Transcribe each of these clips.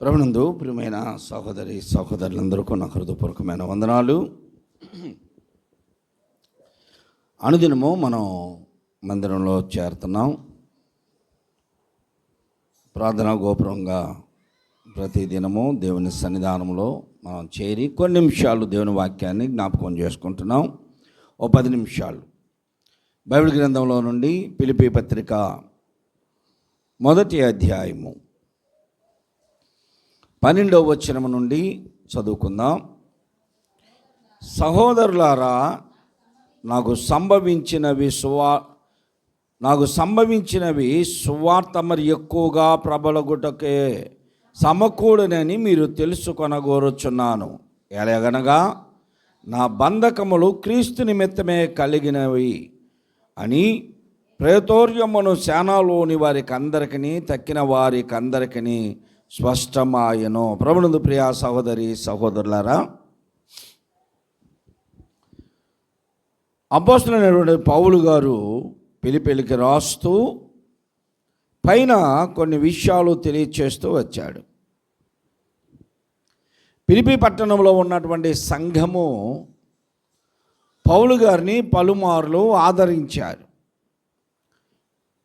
ప్రభునందు ప్రియమైన సహోదరి సహోదరులందరికీ నా హృదయపూర్వకమైన వందనాలు. అనుదినము మనం మందిరంలో చేరుతున్నాం. ప్రార్థనా గోపురంగా ప్రతి దినము దేవుని సన్నిధానంలో మనం చేరి కొన్ని నిమిషాలు దేవుని వాక్యాన్ని జ్ఞాపకం చేసుకుంటున్నాం. ఓ పది నిమిషాలు. బైబిల్ గ్రంథంలో నుండి పిలిపి పత్రిక మొదటి అధ్యాయము. పన్నెండవ వచనం నుండి చదువుకుందాం. సహోదరులారా నాకు సంభవించినవి సువా నాకు సంభవించినవి సువార్త మరి ఎక్కువగా ప్రబలగుటకే సమకూడనని మీరు తెలుసుకొనగోరుచున్నాను. ఎలాగనగా నా బంధకములు క్రీస్తు నిమిత్తమే కలిగినవి అని ప్రేతోర్యమును శానాలోని వారికి అందరికీ తక్కిన వారికి అందరికీ స్పష్టమాయను. ప్రభునందు ప్రియ సహోదరి సహోదరులారా అపోస్తులైనటువంటి పౌలు గారు పిలిపిలికి రాస్తూ పైన కొన్ని విషయాలు తెలియచేస్తూ వచ్చాడు. పిలిపి పట్టణంలో ఉన్నటువంటి సంఘము పౌలు గారిని పలుమార్లు ఆదరించారు.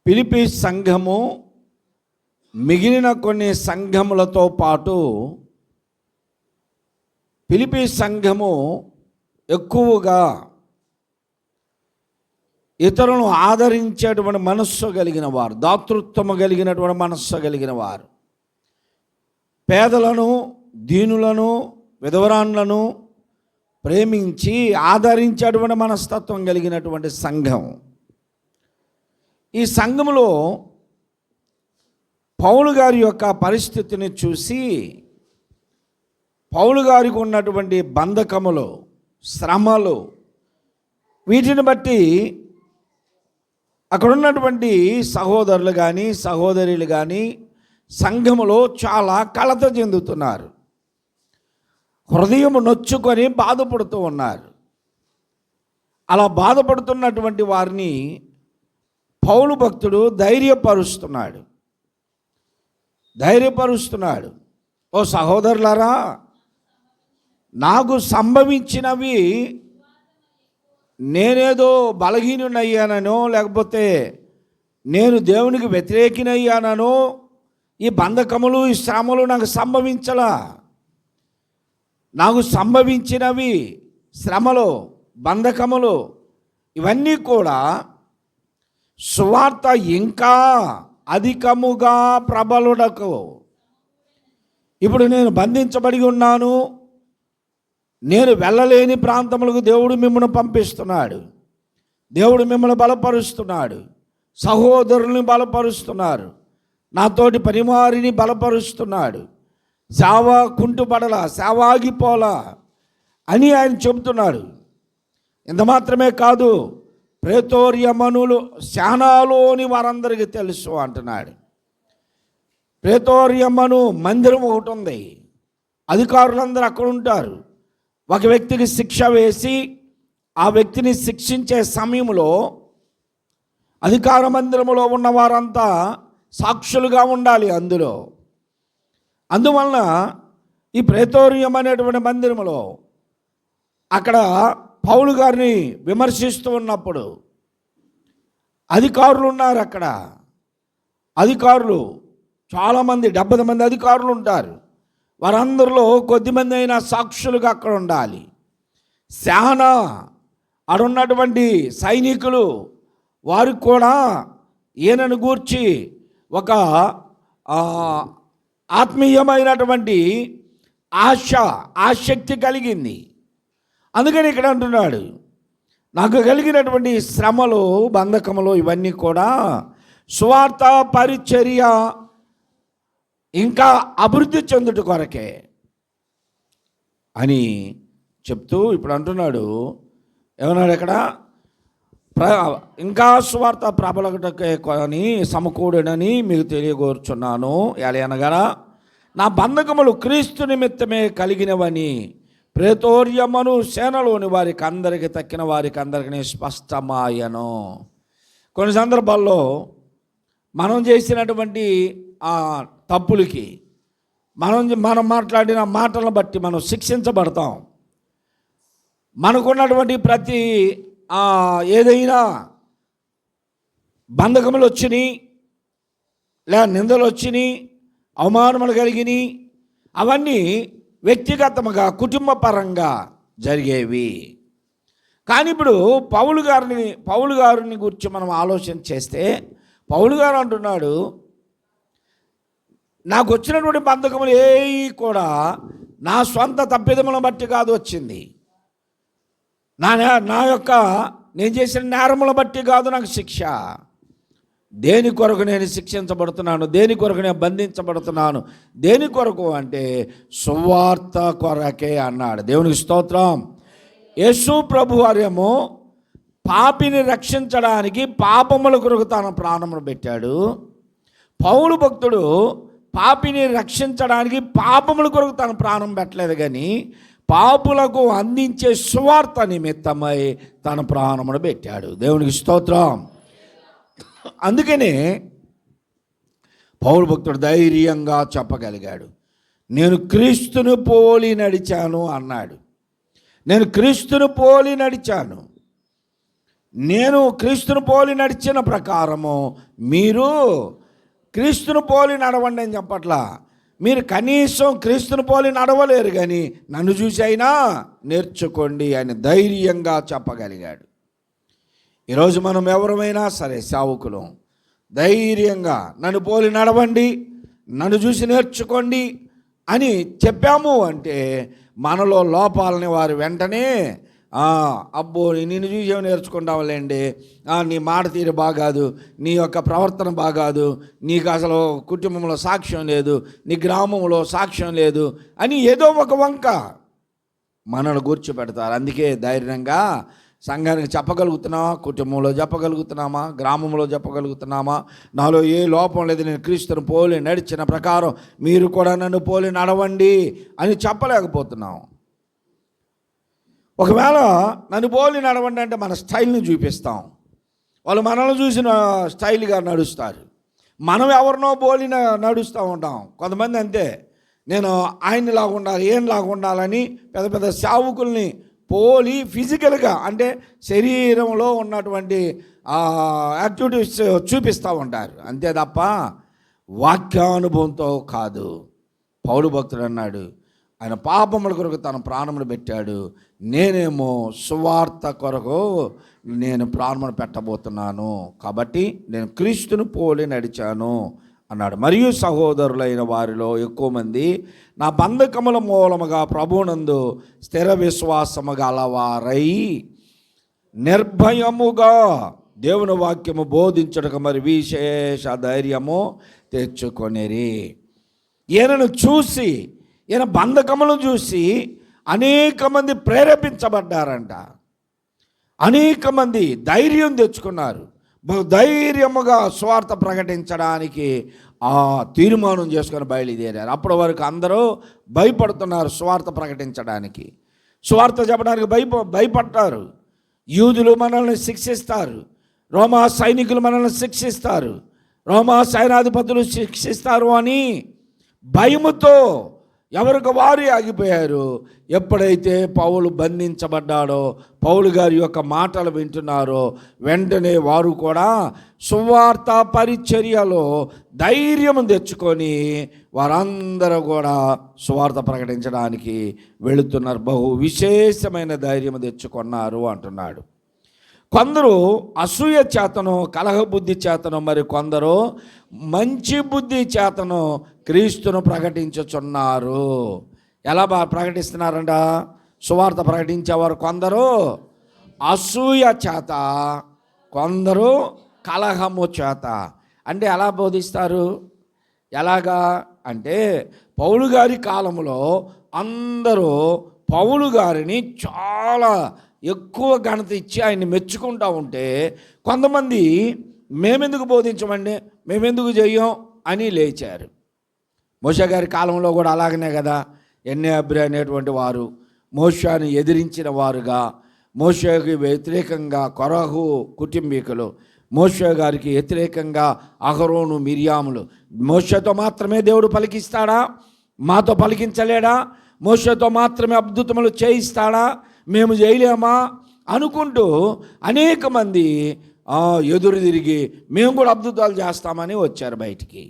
పిలిపి సంఘము మిగిలిన కొన్ని సంఘములతో పాటు పిలిపి సంఘము ఎక్కువగా ఇతరులను ఆదరించేటువంటి మనస్సు కలిగిన వారు దాతృత్వము కలిగినటువంటి మనస్సు కలిగిన వారు. పేదలను దీనులను విధవరాన్లను ప్రేమించి ఆదరించేటువంటి మనస్తత్వం కలిగినటువంటి సంఘం. ఈ సంఘంలో పౌలు గారి యొక్క పరిస్థితిని చూసి పౌలు గారికి ఉన్నటువంటి బంధకములు శ్రమలు వీటిని బట్టి అక్కడ ఉన్నటువంటి సహోదరులు కానీ సహోదరులు కానీ సంఘములో చాలా కలత చెందుతున్నారు. హృదయం నొచ్చుకొని బాధపడుతూ ఉన్నారు. అలా బాధపడుతున్నటువంటి వారిని పౌలు భక్తుడు ధైర్యపరుస్తున్నాడు. ధైర్యపరుస్తున్నాడు. ఓ సహోదరులారా నాకు సంభవించినవి నేనేదో బలహీనునయ్యాననో లేకపోతే నేను దేవునికి వ్యతిరేకినయ్యాననో ఈ బంధకములు ఈ శ్రమలు నాకు సంభవించలా. నాకు సంభవించినవి శ్రమలు బంధకములు ఇవన్నీ కూడా సువార్త ఇంకా అధికముగా ప్రబలుడకు. ఇప్పుడు నేను బంధించబడి ఉన్నాను. నేను వెళ్ళలేని ప్రాంతములకు దేవుడు మిమ్మల్ని పంపిస్తున్నాడు. దేవుడు మిమ్మల్ని బలపరుస్తున్నాడు. సహోదరుల్ని బలపరుస్తున్నారు. నాతోటి పరిమారిని బలపరుస్తున్నాడు. సేవ కుంటుపడల సేవ ఆగిపోలా అని ఆయన చెబుతున్నాడు. ఇంత మాత్రమే కాదు ప్రేతోర్యమనులు శానాలోని వారందరికీ తెలుసు అంటున్నాడు. ప్రేతోర్యమను మందిరం ఒకటి ఉంది. అధికారులందరూ అక్కడ ఉంటారు. ఒక వ్యక్తికి శిక్ష వేసి ఆ వ్యక్తిని శిక్షించే సమయంలో అధికార మందిరములో ఉన్న వారంతా సాక్షులుగా ఉండాలి అందులో. అందువలన ఈ ప్రేతోర్యం అనేటువంటి మందిరములో అక్కడ పౌలు గారిని విమర్శిస్తూ ఉన్నప్పుడు అధికారులు ఉన్నారు అక్కడ. అధికారులు చాలామంది డెబ్బై మంది అధికారులు ఉంటారు. వారందరిలో కొద్దిమంది అయినా సాక్షులుగా అక్కడ ఉండాలి. శాన అడున్నటువంటి సైనికులు వారు కూడా ఈయనను గూర్చి ఒక ఆత్మీయమైనటువంటి ఆశ ఆసక్తి కలిగింది. అందుకని ఇక్కడ అంటున్నాడు నాకు కలిగినటువంటి శ్రమలు బంధకములు ఇవన్నీ కూడా స్వార్థ పరిచర్య ఇంకా అభివృద్ధి చెందుట కొరకే అని చెప్తూ ఇప్పుడు అంటున్నాడు. ఏమన్నాడు ఇక్కడ ప్ర ఇంకా స్వార్థ ప్రబలకటకే అని సమకూడనని మీకు తెలియకూర్చున్నాను అనగా నా బంధకములు క్రీస్తు నిమిత్తమే కలిగినవని ప్రేతోర్యమను సేనలోని వారికి అందరికి తక్కిన వారికి అందరికీ స్పష్టమాయను. కొన్ని సందర్భాల్లో మనం చేసినటువంటి ఆ తప్పులకి మనం మనం మాట్లాడిన మాటలను బట్టి మనం శిక్షించబడతాం. మనకున్నటువంటి ప్రతి ఏదైనా బంధకములు వచ్చినాయి లేదా నిందలు వచ్చినాయి అవమానములు కలిగినాయి అవన్నీ వ్యక్తిగతముగా కుటుంబ పరంగా జరిగేవి. కానీ ఇప్పుడు పౌలు గారిని పౌలు గారిని గురించి మనం ఆలోచన చేస్తే పౌలు గారు అంటున్నాడు నాకు వచ్చినటువంటి బంధకములు ఏవి కూడా నా సొంత తప్పిదములను బట్టి కాదు వచ్చింది. నా నా యొక్క నేను చేసిన నేరముల బట్టి కాదు నాకు శిక్ష. దేని కొరకు నేను శిక్షించబడుతున్నాను? దేని కొరకు నేను బంధించబడుతున్నాను? దేని కొరకు అంటే సువార్త కొరకే అన్నాడు. దేవునికి స్తోత్రం. యేసు ప్రభు వారేమో పాపిని రక్షించడానికి పాపముల కొరకు తన ప్రాణమును పెట్టాడు. పౌలు భక్తుడు పాపిని రక్షించడానికి పాపముల కొరకు తన ప్రాణం పెట్టలేదు కానీ పాపులకు అందించే సువార్త నిమిత్తమై తన ప్రాణమును పెట్టాడు. దేవునికి స్తోత్రం. అందుకనే పౌరు భక్తుడు ధైర్యంగా చెప్పగలిగాడు. నేను క్రీస్తును పోలి నడిచాను అన్నాడు. నేను క్రీస్తును పోలి నడిచాను. నేను క్రీస్తును పోలి నడిచిన ప్రకారము మీరు క్రీస్తును పోలి నడవండి అని చెప్పట్లా? మీరు కనీసం క్రీస్తును పోలి నడవలేరు కానీ నన్ను చూసి అయినా నేర్చుకోండి అని ధైర్యంగా చెప్పగలిగాడు. ఈరోజు మనం ఎవరమైనా సరే సేవకులం. ధైర్యంగా నన్ను పోలి నడవండి నన్ను చూసి నేర్చుకోండి అని చెప్పాము అంటే మనలో లోపాలని వారు వెంటనే అబ్బో నిన్ను చూసి ఏమి నేర్చుకుంటావులేండి? నీ మాట తీరు బాగాదు నీ యొక్క ప్రవర్తన బాగాదు నీకు అసలు కుటుంబంలో సాక్ష్యం లేదు నీ గ్రామంలో సాక్ష్యం లేదు అని ఏదో ఒక వంక మనల్ని కూర్చోబెడతారు అందుకే ధైర్యంగా సంఘానికి చెప్పగలుగుతున్నామా కుటుంబంలో చెప్పగలుగుతున్నామా గ్రామంలో చెప్పగలుగుతున్నామా? నాలో ఏ లోపం లేదు నేను క్రీస్తుని పోలి నడిచిన ప్రకారం మీరు కూడా నన్ను పోలి నడవండి అని చెప్పలేకపోతున్నాం. ఒకవేళ నన్ను పోలి నడవండి అంటే మన స్టైల్ని చూపిస్తాం. వాళ్ళు మనల్ని చూసిన స్టైల్గా నడుస్తారు. మనం ఎవరినో పోలిన నడుస్తూ ఉంటాం. కొంతమంది అంతే. నేను ఆయనలాగా ఉండాలి ఏంలాగా ఉండాలని పెద్ద పెద్ద సేవకుల్ని పోలి ఫిజికల్గా అంటే శరీరంలో ఉన్నటువంటి యాక్టివిటీస్ చూపిస్తూ ఉంటారు. అంతే తప్ప వాక్యానుభవంతో కాదు. పౌరు భక్తుడు అన్నాడు ఆయన పాపముల కొరకు తన ప్రాణమును పెట్టాడు. నేనేమో సువార్త కొరకు నేను ప్రాణమును పెట్టబోతున్నాను. కాబట్టి నేను క్రీస్తును పోలి నడిచాను. అన్నాడు. మరియు సహోదరులైన వారిలో ఎక్కువ మంది నా బంధకముల మూలముగా ప్రభునందు స్థిర విశ్వాసము గలవారై నిర్భయముగా దేవుని వాక్యము బోధించడకు మరి విశేష ధైర్యము తెచ్చుకొనిరి. ఈయనను చూసి ఈయన బంధకములను చూసి అనేక మంది ప్రేరేపించబడ్డారంట. అనేక మంది ధైర్యం తెచ్చుకున్నారు. ధైర్యముగా స్వార్థ ప్రకటించడానికి ఆ తీర్మానం చేసుకొని బయలుదేరారు. అప్పటి వరకు అందరూ భయపడుతున్నారు స్వార్థ ప్రకటించడానికి. స్వార్థ చెప్పడానికి భయప భయపడ్డారు యూదులు మనల్ని శిక్షిస్తారు. రోమా సైనికులు మనల్ని శిక్షిస్తారు. రోమా సైనాధిపతులు శిక్షిస్తారు అని భయముతో ఎవరికి వారి ఆగిపోయారు? ఎప్పుడైతే పౌలు బంధించబడ్డాడో పౌలు గారి యొక్క మాటలు వింటున్నారో వెంటనే వారు కూడా సువార్త పరిచర్యలో ధైర్యం తెచ్చుకొని వారందరూ కూడా సువార్త ప్రకటించడానికి వెళుతున్నారు. బహు విశేషమైన ధైర్యం తెచ్చుకున్నారు అంటున్నాడు. కొందరు అసూయ చేతను కలహ బుద్ధి చేతను మరి కొందరు మంచి బుద్ధి చేతను క్రీస్తును ప్రకటించుచున్నారు. ఎలా బా ప్రకటిస్తున్నారంట? సువార్త ప్రకటించేవారు కొందరు అసూయ చేత కొందరు కలహము చేత. అంటే ఎలా బోధిస్తారు? ఎలాగా? అంటే పౌలు గారి కాలంలో అందరూ పౌలు గారిని చాలా ఎక్కువ ఘనత ఇచ్చి ఆయన్ని మెచ్చుకుంటూ ఉంటే కొంతమంది మేమెందుకు బోధించమండి? మేమెందుకు చెయ్యం అని లేచారు. మోష గారి కాలంలో కూడా అలాగనే కదా. ఎన్నే అబ్రి అనేటువంటి వారు మోషాను ఎదిరించిన వారుగా మోషకి వ్యతిరేకంగా కొరహు కుటుంబీకులు మోష గారికి వ్యతిరేకంగా అహరోను మిరియాములు. మోషతో మాత్రమే దేవుడు పలికిస్తాడా? మాతో పలికించలేడా? మోషతో మాత్రమే అద్భుతములు చేయిస్తాడా? మేము చేయలేమా? అనుకుంటూ అనేక మంది ఎదురు తిరిగి మేము కూడా అద్భుతాలు చేస్తామని వచ్చారు బయటికి.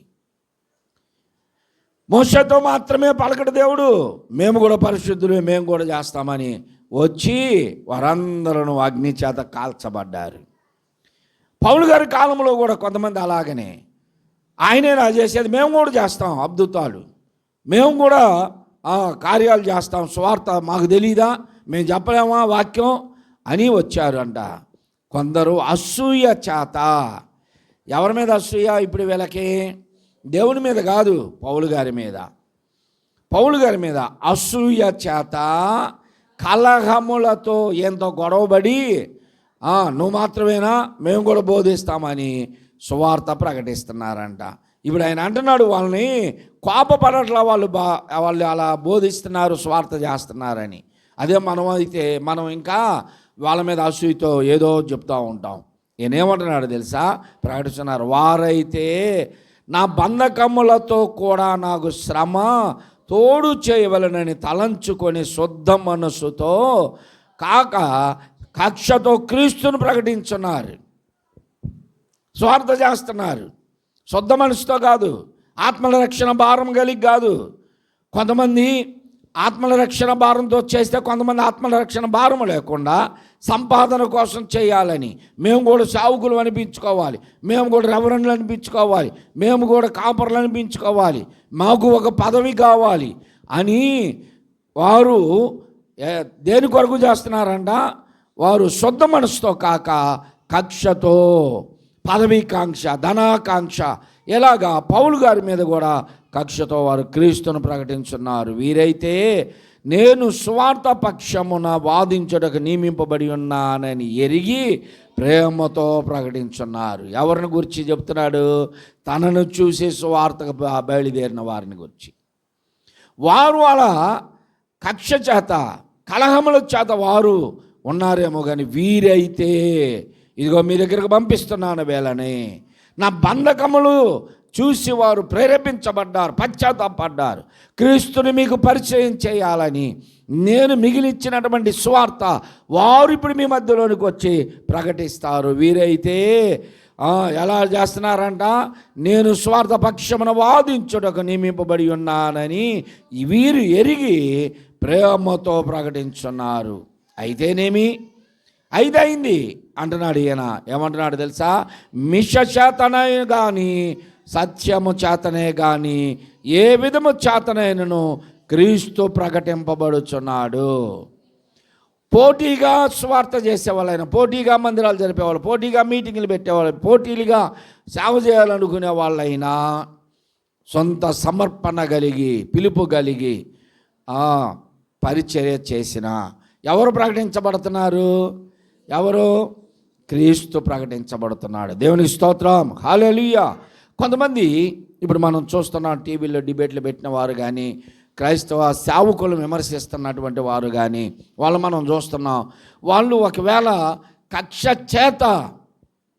మోసతో మాత్రమే పలకడు దేవుడు. మేము కూడా పరిశుద్ధులు మేము కూడా చేస్తామని వచ్చి వారందరూ అగ్ని చేత కాల్చబడ్డారు. పౌలు గారి కాలంలో కూడా కొంతమంది అలాగనే. ఆయనే నా చేసేది మేము కూడా చేస్తాం అద్భుతాలు. మేము కూడా కార్యాలు చేస్తాం స్వార్థ మాకు తెలీదా? మేము చెప్పలేమా వాక్యం? అని వచ్చారు అంట కొందరు అసూయ చేత. ఎవరి మీద అసూయ? ఇప్పుడు వీళ్ళకి దేవుని మీద కాదు పౌలు గారి మీద. పౌలు గారి మీద అసూయ చేత కలహములతో ఎంతో గొడవబడి నువ్వు మాత్రమేనా? మేము కూడా బోధిస్తామని సువార్త ప్రకటిస్తున్నారంట. ఇప్పుడు ఆయన అంటున్నాడు వాళ్ళని కోపపడట్లా వాళ్ళు బా వాళ్ళు అలా బోధిస్తున్నారు స్వార్థ చేస్తున్నారని. అదే మనం అయితే మనం ఇంకా వాళ్ళ మీద అసూయతో ఏదో చెప్తూ ఉంటాం. ఈయన ఏమంటున్నాడు తెలుసా? ప్రకటిస్తున్నారు వారైతే నా బంధకములతో కూడా నాకు శ్రమ తోడు చేయవలనని తలంచుకొని శుద్ధ మనస్సుతో కాక కక్షతో క్రీస్తును ప్రకటించున్నారు. స్వార్థ చేస్తున్నారు. శుద్ధ మనసుతో కాదు ఆత్మల రక్షణ భారం కలిగి కాదు. కొంతమంది ఆత్మల రక్షణ భారంతో చేస్తే కొంతమంది ఆత్మల రక్షణ భారం లేకుండా సంపాదన కోసం చేయాలని. మేము కూడా సావుకులు అనిపించుకోవాలి. మేము కూడా రెవరెండ్లు అనిపించుకోవాలి. మేము కూడా కాపర్లు అనిపించుకోవాలి. మాకు ఒక పదవి కావాలి అని వారు దేని కొరకు చేస్తున్నారంట? వారు శుద్ధ మనసుతో కాక కక్షతో పదవీకాంక్ష ధనాకాంక్ష ఎలాగా పౌలు గారి మీద కూడా కక్షతో వారు క్రీస్తును ప్రకటించున్నారు. వీరైతే నేను స్వార్థ పక్షమున వాదించుటకు నియమింపబడి ఉన్నానని ఎరిగి ప్రేమతో ప్రకటించున్నారు. ఎవరిని గురించి చెప్తున్నాడు? తనను చూసి స్వార్థకు బ- బయలుదేరిన వారిని గురించి. వారు అలా కక్ష చేత కలహముల చేత వారు ఉన్నారేమో కానీ వీరైతే ఇదిగో మీ దగ్గరకు పంపిస్తున్నాను వేళనే నా బంధకములు చూసి వారు ప్రేరేపించబడ్డారు పశ్చాత్తాపడ్డారు. క్రీస్తుని మీకు పరిచయం చేయాలని నేను మిగిలిచ్చినటువంటి స్వార్థ వారు ఇప్పుడు మీ మధ్యలోనికి వచ్చి ప్రకటిస్తారు. వీరైతే ఎలా చేస్తున్నారంట? నేను స్వార్థ పక్షమును వాదించుటకు నియమింపబడి ఉన్నానని వీరు ఎరిగి ప్రేమతో ప్రకటించున్నారు. అయితేనేమి? ఐదైంది. అంటున్నాడు ఈయన. ఏమంటున్నాడు తెలుసా? మిష చేతనే కానీ సత్యము చేతనే కానీ ఏ విధము చేతనైనను క్రీస్తు ప్రకటింపబడుచున్నాడు. పోటీగా స్వార్థ చేసేవాళ్ళైనా పోటీగా మందిరాలు జరిపేవాళ్ళు పోటీగా మీటింగ్లు పెట్టేవాళ్ళు పోటీలుగా సేవ చేయాలనుకునే వాళ్ళైనా సొంత సమర్పణ కలిగి పిలుపు కలిగి పరిచర్య చేసిన ఎవరు ప్రకటించబడుతున్నారు? ఎవరు? క్రీస్తు ప్రకటించబడుతున్నాడు. దేవునికి స్తోత్రం. హాలేలుయ్య కొంతమంది ఇప్పుడు మనం చూస్తున్నాం టీవీలో డిబేట్లు పెట్టిన వారు కానీ క్రైస్తవ సేవకులు విమర్శిస్తున్నటువంటి వారు కానీ వాళ్ళు మనం చూస్తున్నాం. వాళ్ళు ఒకవేళ కక్ష చేత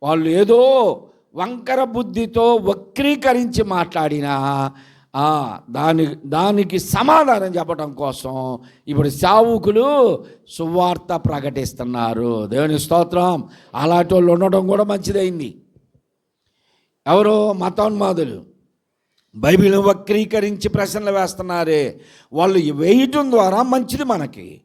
వాళ్ళు ఏదో వంకర బుద్ధితో వక్రీకరించి మాట్లాడినా దాని దానికి సమాధానం చెప్పడం కోసం ఇప్పుడు సావుకులు సువార్త ప్రకటిస్తున్నారు. దేవుని స్తోత్రం. అలాంటి వాళ్ళు ఉండడం కూడా మంచిదైంది. ఎవరో మతోన్మాదులు బైబిల్ వక్రీకరించి ప్రశ్నలు వేస్తున్నారే. వాళ్ళు వేయటం ద్వారా మంచిది మనకి.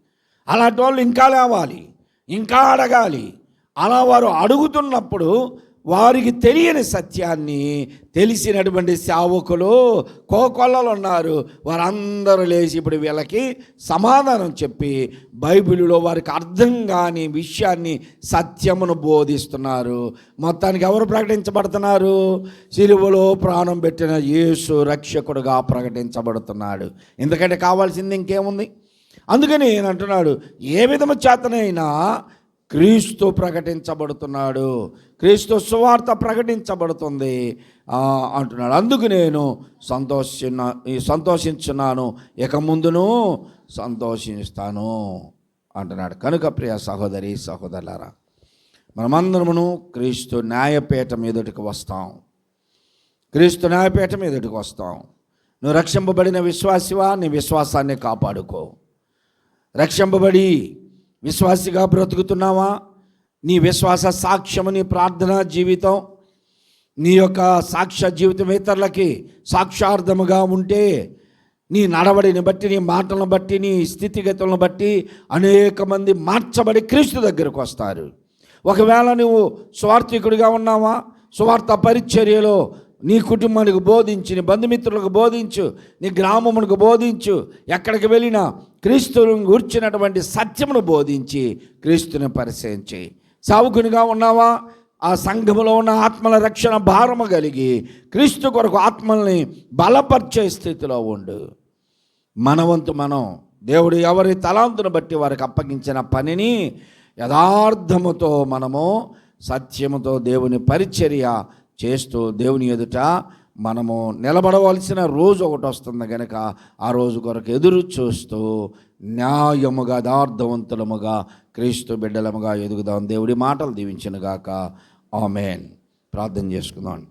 అలాంటి వాళ్ళు ఇంకా లేవాలి. ఇంకా అడగాలి. అలా వారు అడుగుతున్నప్పుడు వారికి తెలియని సత్యాన్ని తెలిసినటువంటి సేవకులు కోకొల్లలు ఉన్నారు వారందరూ లేచి ఇప్పుడు వీళ్ళకి సమాధానం చెప్పి బైబిలులో వారికి అర్థం కాని విషయాన్ని సత్యమును బోధిస్తున్నారు. మొత్తానికి ఎవరు ప్రకటించబడుతున్నారు? సిలువలో ప్రాణం పెట్టిన యేసు రక్షకుడుగా ప్రకటించబడుతున్నాడు. ఎందుకంటే కావాల్సింది ఇంకేముంది? అందుకని నేను అంటున్నాడు ఏ విధము చేతనైనా క్రీస్తు ప్రకటించబడుతున్నాడు. క్రీస్తు సువార్త ప్రకటించబడుతుంది. అంటున్నాడు. అందుకు నేను సంతోషిన సంతోషించున్నాను. ఇక ముందును సంతోషిస్తాను అంటున్నాడు. కనుక ప్రియ సహోదరి సహోదరులారా మనమందరమును క్రీస్తు న్యాయపీఠం ఎదుటికి వస్తాం. క్రీస్తు న్యాయపీఠం ఎదుటికి వస్తాం. నువ్వు రక్షింపబడిన విశ్వాసివా? నీ విశ్వాసాన్ని కాపాడుకో. రక్షింపబడి విశ్వాసిగా బ్రతుకుతున్నావా? నీ విశ్వాస సాక్ష్యము నీ ప్రార్థనా జీవితం నీ యొక్క సాక్ష్య జీవితం ఇతరులకి సాక్షార్థముగా ఉంటే నీ నడవడిని బట్టి నీ మాటలను బట్టి నీ స్థితిగతులను బట్టి అనేక మంది మార్చబడి క్రీస్తు దగ్గరకు వస్తారు. ఒకవేళ నువ్వు స్వార్థికుడిగా ఉన్నావా? స్వార్థ పరిచర్యలో నీ కుటుంబానికి బోధించు నీ బంధుమిత్రులకు బోధించు నీ గ్రామమునకు బోధించు. ఎక్కడికి వెళ్ళినా క్రీస్తును కూర్చున్నటువంటి సత్యమును బోధించి క్రీస్తుని పరిచయం చేయి. సావుకునిగా ఉన్నావా? ఆ సంఘములో ఉన్న ఆత్మల రక్షణ భారము కలిగి క్రీస్తు కొరకు ఆత్మల్ని బలపరిచే స్థితిలో ఉండు. మనవంతు మనం దేవుడు ఎవరి తలాంతును బట్టి వారికి అప్పగించిన పనిని యథార్థముతో మనము సత్యముతో దేవుని పరిచర్య చేస్తూ దేవుని ఎదుట మనము నిలబడవలసిన రోజు ఒకటి వస్తుంది కనుక ఆ రోజు కొరకు ఎదురు చూస్తూ న్యాయముగా యథార్థవంతులముగా క్రీస్తు బిడ్డలముగా ఎదుగుదాం. దేవుడి మాటలు దీవించినగాక. ఆమెన్. ప్రార్థన చేసుకుందాం.